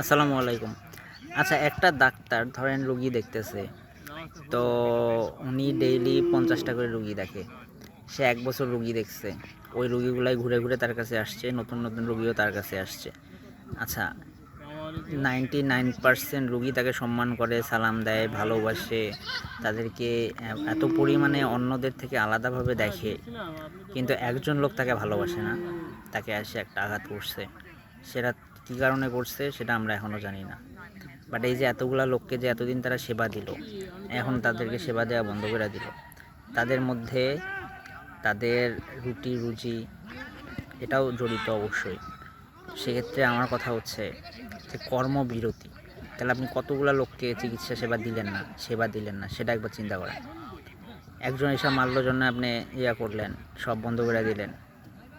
আসসালামু আলাইকুম। আচ্ছা একটা ডাক্তার ধরেন রুগী দেখতেছে, তো উনি ডেইলি পঞ্চাশটা করে রুগী দেখে। সে এক বছর রুগী দেখছে, ওই রুগীগুলাই ঘুরে ঘুরে তার কাছে আসছে, নতুন নতুন রুগীও তার কাছে আসছে। আচ্ছা নাইনটি নাইন পার্সেন্ট রুগী তাকে সম্মান করে, সালাম দেয়, ভালোবাসে, তাদেরকে এত পরিমাণে অন্যদের থেকে আলাদাভাবে দেখে। কিন্তু একজন লোক তাকে ভালোবাসে না, তাকে এসে একটা আঘাত করছে। সেটা কী কারণে করছে সেটা আমরা এখনও জানি না। বাট এই যে এতগুলা লোককে যে এতদিন তারা সেবা দিল, এখন তাদেরকে সেবা দেওয়া বন্ধ করে দিল। তাদের মধ্যে তাদের রুটি, রুজি এটাও জড়িত অবশ্যই। সেক্ষেত্রে আমার কথা হচ্ছে যে কর্মবিরতি। তাহলে আপনি কতগুলো লোককে চিকিৎসা সেবা দিলেন না, সেবা দিলেন না, সেটা একবার চিন্তা করেন। একজন এসব মারলোর জন্য আপনি ইয়া করলেন, সব বন্ধ করে দিলেন।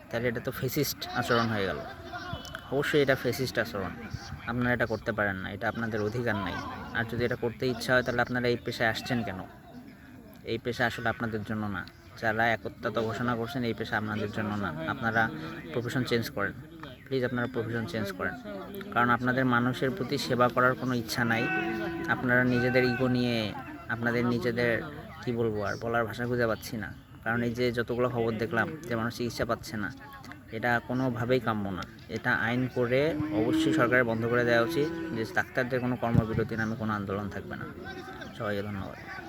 তাহলে এটা তো ফেসিস্ট আচরণ হয়ে গেল। অবশ্যই এটা ফেসিস্ট আচরণ। আপনারা এটা করতে পারেন না, এটা আপনাদের অধিকার নাই। আর যদি এটা করতে ইচ্ছা হয়, তাহলে আপনারা এই পেশায় আসছেন কেন? এই পেশা আসলে আপনাদের জন্য না। যারা একত্রতা ঘোষণা করছেন, এই পেশা আপনাদের জন্য না। আপনারা প্রফেশন চেঞ্জ করেন। প্লিজ আপনারা প্রফেশন চেঞ্জ করেন। কারণ আপনাদের মানুষের প্রতি সেবা করার কোনো ইচ্ছা নাই। আপনারা নিজেদের ইগো নিয়ে, আপনাদের নিজেদের, কি বলব আর, বলার ভাষা খুঁজে পাচ্ছি না। কারণ এই যে যতগুলো খবর দেখলাম, যে মানুষ চিকিৎসা পাচ্ছে না এটা কোনোভাবেই কাম্য না। এটা আইন করে অবশ্যই সরকারের বন্ধ করে দেওয়া উচিত। যে ডাক্তারদের কোনো কর্মবিরতি নামে কোনো আন্দোলন থাকবে না। সবাইকে ধন্যবাদ।